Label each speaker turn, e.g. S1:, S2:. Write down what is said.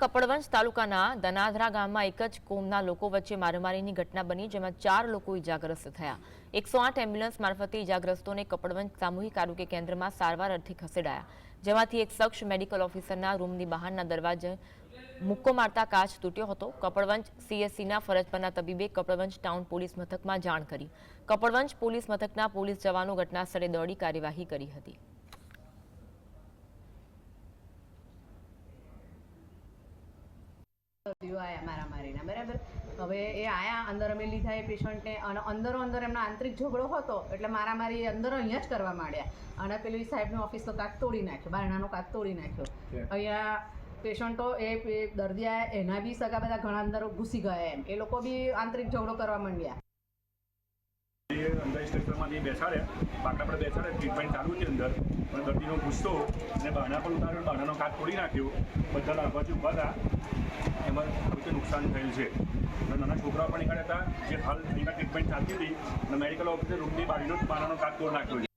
S1: કપડવંજ તાલુકાના દનાધરા ગામમાં એક જ કોમના લોકો વચ્ચે મારામારીની ઘટના બની, જેમાં ચાર લોકો ઇજાગ્રસ્ત થયા. એકસો આઠ એમ્બ્યુલન્સ મારફતે ઇજાગ્રસ્તોને કપડવંજ સામૂહિક આરોગ્ય કેન્દ્રમાં સારવાર અર્થે ખસેડાયા. જેમાંથી એક શખ્સ મેડિકલ ઓફિસરના રૂમની બહારના દરવાજે મુક્કો મારતા કાચ તૂટ્યો હતો. કપડવંજ સીએસસીના ફરજ પરના તબીબે કપડવંજ ટાઉન પોલીસ મથકમાં જાણ કરી. કપડવંજ પોલીસ મથકના પોલીસ જવાનો ઘટનાસ્થળે દોડી કાર્યવાહી કરી હતી.
S2: આયા મારા મારીને બરાબર? હવે એ આયા અંદર અમે લીધા એ પેશન્ટને અને અંદરો અંદર એમનો આંતરિક ઝઘડો હતો એટલે મારા મારી અંદર અહીંયા જ કરવા માંડ્યા. અને પેલી સાહેબની ઓફિસનો કાચ તોડી નાખ્યો બારણાનો કાચ તોડી નાખ્યો. અહીંયા પેશન્ટો એ પે- દર્દી આયા એના બી સગા બધા ઘણા અંદર ઘૂસી ગયા એમ. એ લોકો બી આંતરિક ઝઘડો કરવા માંડ્યા.
S3: અંદર સ્ટેશનમાંથી બેસાડ્યા. બાકડા પર બેસાડે ટ્રીટમેન્ટ ચાલુ છે અંદર. પણ દર્દીનો ગુસ્સો અને બહાના પર ઉતાર્યો બહાનાનો કાચ તોડી નાખ્યો. બધા લાભાર્થી ઊભા હતા. નુકસાન થયેલ છે. નાના છોકરાઓ પણ નીકળ્યા હતા, જે હાલ એના ટ્રીટમેન્ટ ચાલતી હતી, અને મેડિકલ ઓફિસે રૂમની બારીનો બહાનાનો કાચ તોડ નાખ્યો